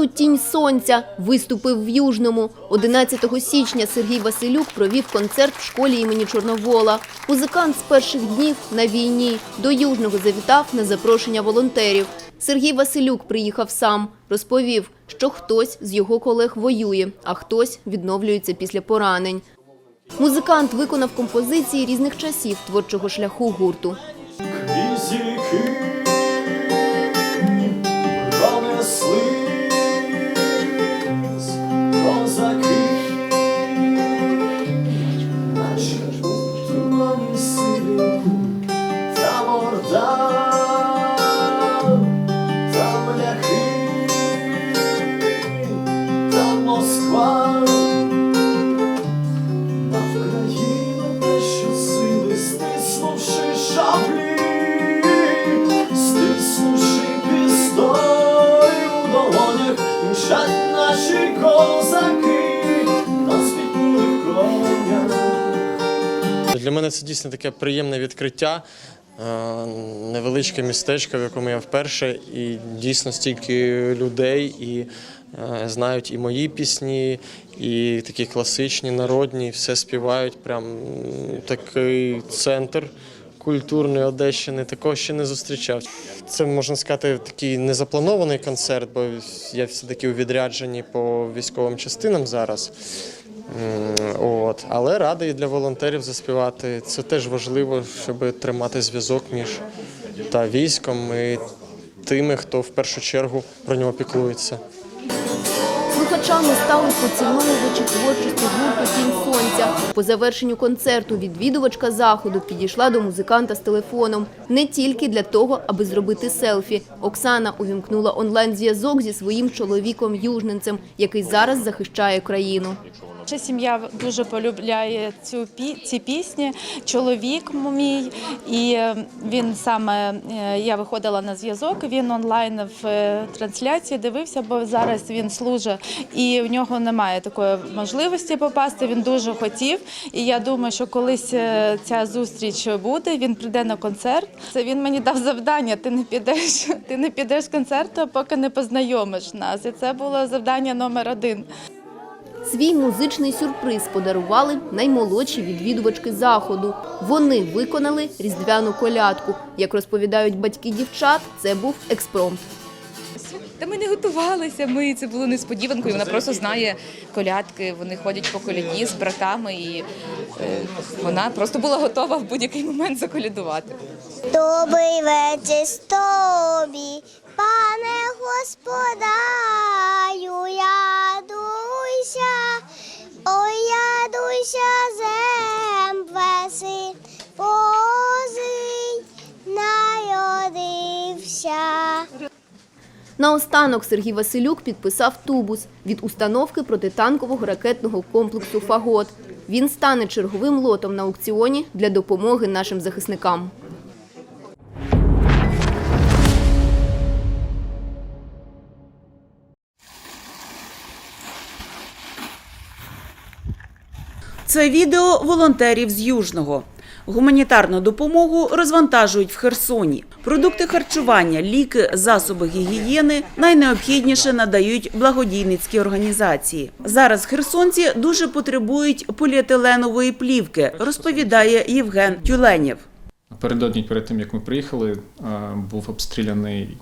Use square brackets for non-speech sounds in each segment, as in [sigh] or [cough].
Фронтмен Тінь сонця виступив в Южному. 11 січня Сергій Василюк провів концерт в школі імені Чорновола. Музикант з перших днів на війні до Южного завітав на запрошення волонтерів. Сергій Василюк приїхав сам. Розповів, що хтось з його колег воює, а хтось відновлюється після поранень. Музикант виконав композиції різних часів творчого шляху гурту. Мене це дійсно таке приємне відкриття. е, Невеличке містечко, в якому я вперше, і дійсно стільки людей, і е, знають і мої пісні, і такі класичні, народні, все співають. Прям такий центр культурної Одещини. Такого ще не зустрічав. Це можна сказати такий незапланований концерт, бо я все-таки у відрядженні по військовим частинам зараз. От. Але радий для волонтерів заспівати. Це теж важливо, щоб тримати зв'язок між та військом і тими, хто в першу чергу про нього піклується. Слухачами стали поціновувачі творчості гурту Тінь сонця. По завершенню концерту відвідувачка заходу підійшла до музиканта з телефоном не тільки для того, аби зробити селфі. Оксана увімкнула онлайн-зв'язок зі своїм чоловіком южненцем, який зараз захищає країну. Наша сім'я дуже полюбляє цю ці пісні. Чоловік мій, і е, він саме е, я виходила на зв'язок. Він онлайн в е, трансляції дивився, бо зараз він служить, і в нього немає такої можливості попасти. Він дуже хотів. І я думаю, що колись ця зустріч буде. Він прийде на концерт. Це він мені дав завдання. Ти не підеш, ти не підеш з концерту, поки не познайомиш нас. І це було завдання номер один. Свій музичний сюрприз подарували наймолодші відвідувачки заходу. Вони виконали різдвяну колядку. Як розповідають батьки дівчат, це був експромт. Та ми не готувалися. Ми це було несподіванкою. Вона просто знає колядки. Вони ходять по коляді з братами, і е, вона просто була готова в будь-який момент заколядувати. Добрий вечір тобі, пане господарю, ядуйся, ой, ядуйся, зем веси, позий, народився. Наостанок Сергій Василюк підписав тубус від установки протитанкового ракетного комплексу «Фагот». Він стане черговим лотом на аукціоні для допомоги нашим захисникам. Це відео волонтерів з Южного. Гуманітарну допомогу розвантажують в Херсоні. Продукти харчування, ліки, засоби гігієни найнеобхідніше надають благодійницькі організації. Зараз херсонці дуже потребують поліетиленової плівки, розповідає Євген Тюленєв. Напередодні, перед тим як ми приїхали, е, був обстріляний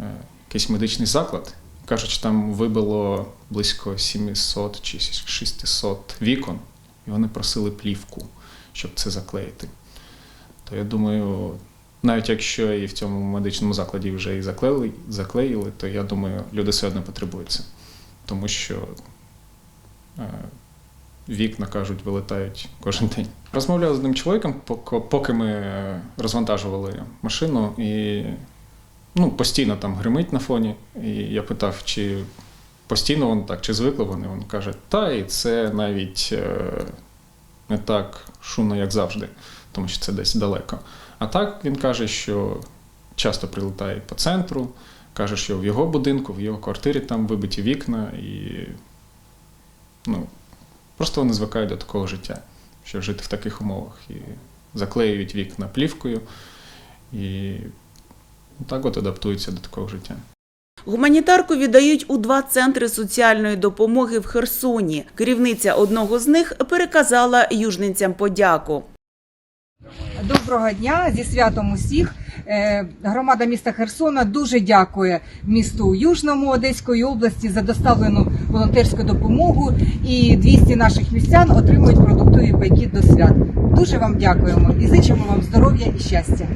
е, якийсь медичний заклад. Кажуть, там вибило близько 700 чи 600 вікон, і вони просили плівку, щоб це заклеїти. То я думаю, навіть якщо і в цьому медичному закладі вже і заклеїли, заклеїли, то я думаю, люди все одно потребують це. Тому що е, вікна, кажуть, вилетають кожен день. Розмовляв з одним чоловіком, поки, поки ми е, розвантажували машину, і ну, постійно там гримить на фоні. І я питав, чи постійно воно так, чи звикли вони. Він каже, та і це навіть е, не так шумно, як завжди, тому що це десь далеко. А так він каже, що часто прилетає по центру, каже, що в його будинку, в його квартирі там вибиті вікна, і ну, Просто вони звикають до такого життя, що жити в таких умовах. І заклеюють вікна плівкою, і так от адаптуються до такого життя. Гуманітарку віддають у два центри соціальної допомоги в Херсоні. Керівниця одного з них переказала южненцям подяку. Доброго дня зі святом усіх. Е, Громада міста Херсона дуже дякує місту Южному Одеської області за доставлену волонтерську допомогу. І 200 наших містян отримують продуктові пайки до свят. Дуже вам дякуємо і зичимо вам здоров'я і щастя.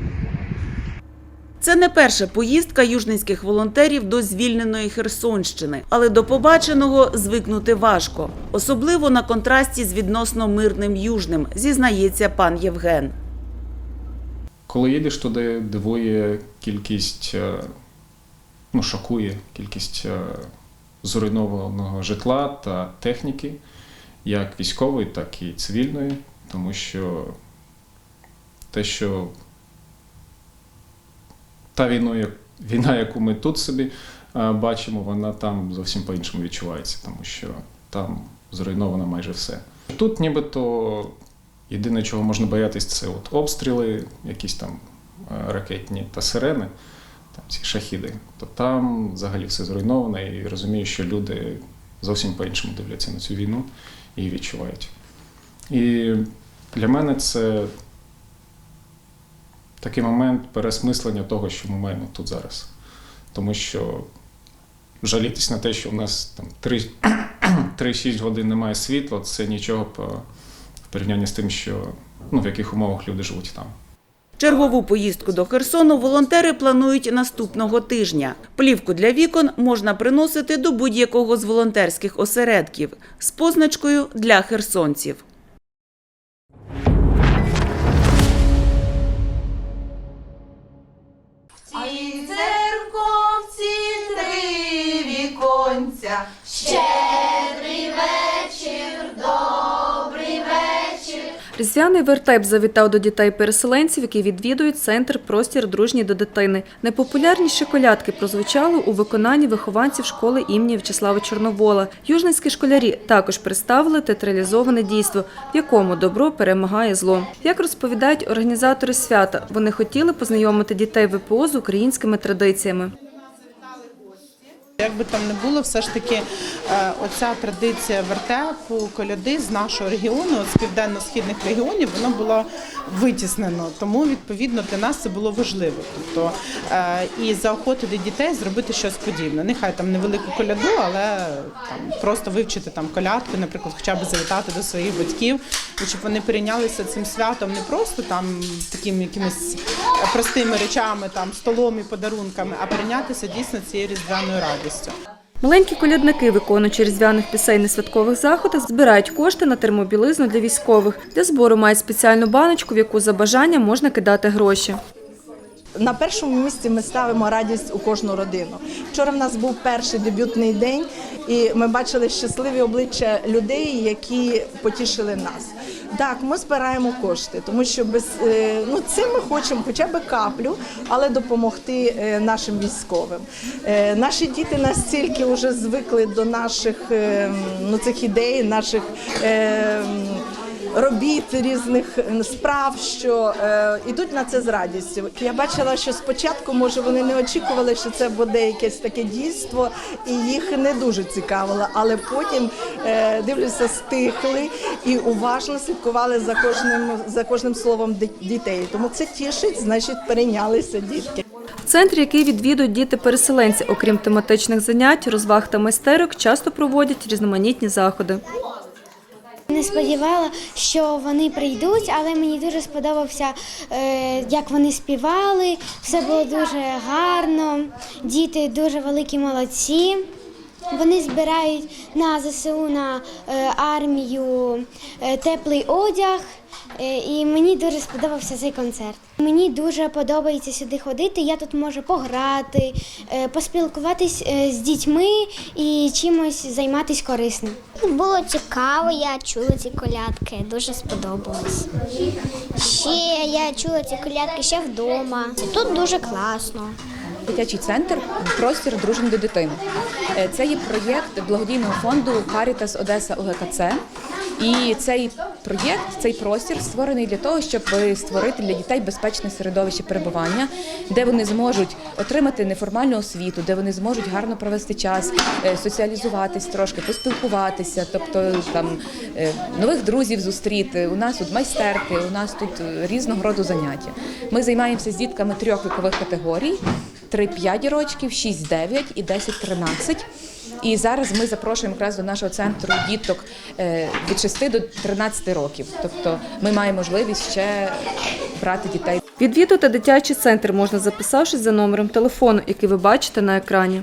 Це не перша поїздка южненських волонтерів до звільненої Херсонщини, але до побаченого звикнути важко, особливо на контрасті з відносно мирним южним, зізнається пан Євген. Коли їдеш туди, дивує кількість, е, ну, шокує кількість е, зруйнованого житла та техніки, як військової, так і цивільної, тому що те, що та війна, війна, яку ми тут собі е, бачимо, вона там зовсім по-іншому відчувається, тому що там зруйновано майже все. Тут нібито єдине, чого можна боятись, це от обстріли, якісь там е, ракетні та сирени, там ці шахіди. То там взагалі все зруйновано і розумію, що люди зовсім по-іншому дивляться на цю війну і відчувають. І для мене це такий момент переосмислення того, що ми маємо тут зараз. Тому що жалітись на те, що у нас там 3 3-6 [clears throat] годин немає світла, це нічого по, в порівнянні з тим, що ну, в яких умовах люди живуть там. Чергову поїздку до Херсону волонтери планують наступного тижня. Плівку для вікон можна приносити до будь-якого з волонтерських осередків з позначкою для херсонців. Різдвяний вертеп завітав до дітей-переселенців, які відвідують центр Простір дружній до дитини. Найпопулярніші колядки прозвучали у виконанні вихованців школи імені В'ячеслава Чорновола. Южницькі школярі також представили театралізоване дійство, в якому добро перемагає зло. Як розповідають організатори свята, вони хотіли познайомити дітей ВПО з українськими традиціями. Як би там не було, все ж таки е, оця традиція вертепу, коляди з нашого регіону, з південно-східних регіонів, воно було витіснено. Тому відповідно для нас це було важливо. Тобто е, і заохотити дітей зробити щось подібне. Нехай там невелику коляду, але там просто вивчити там колядки, наприклад, хоча б завітати до своїх батьків, і щоб вони перейнялися цим святом не просто там такими якимись простими речами, там столом і подарунками, а перейнятися дійсно цією різдвяною радістю. Маленькі колядники, виконуючи різдвяних пісень на святкових заходах, збирають кошти на термобілизну для військових. Для збору мають спеціальну баночку, в яку за бажанням можна кидати гроші. На першому місці ми ставимо радість у кожну родину. Вчора в нас був перший дебютний день, і ми бачили щасливі обличчя людей, які потішили нас. Так, ми збираємо кошти, тому що без е, ну цим ми хочемо хоча б каплю, але допомогти е, нашим військовим. Е, Наші діти настільки вже звикли до наших е, ну цих ідей, наших. Е, робіт різних справ, що е, ідуть на це з радістю. Я бачила, що спочатку, може, вони не очікували, що це буде якесь таке дійство, і їх не дуже цікавило. Але потім е, дивлюся, стихли і уважно слідкували за кожним за кожним словом дітей. Тому це тішить, значить, перейнялися дітки. В центрі, який відвідують діти-переселенці, окрім тематичних занять, розваг та майстерок, часто проводять різноманітні заходи. Сподівала, що вони прийдуть, але мені дуже сподобався, е, як вони співали. Все було дуже гарно. Діти дуже великі молодці. Вони збирають на ЗСУ на е, армію е, теплий одяг. Е, І мені дуже сподобався цей концерт. Мені дуже подобається сюди ходити. Я тут можу пограти, поспілкуватись з дітьми і чимось займатися корисним. Було цікаво, я чула ці колядки, дуже сподобалось. Ще я чула ці колядки ще вдома. Тут дуже класно. Дитячий центр Простір дружень до дитини. Е, Це є проєкт благодійного фонду Caritas Одеса ОГКЦ. І цей проєкт, цей простір створений для того, щоб створити для дітей безпечне середовище перебування, де вони зможуть отримати неформальну освіту, де вони зможуть гарно провести час, е, соціалізуватись трошки, поспілкуватися, тобто там е, нових друзів зустріти. У нас тут майстерки, у нас тут різного роду заняття. Ми займаємося з дітками трьох вікових категорій: 3-5 рочків, 6-9 і 10-13. І зараз ми запрошуємо якраз до нашого центру діток е, від 6 до 13 років. Тобто ми маємо можливість ще брати дітей. Відвідати дитячий центр можна записавшись за номером телефону, який ви бачите на екрані.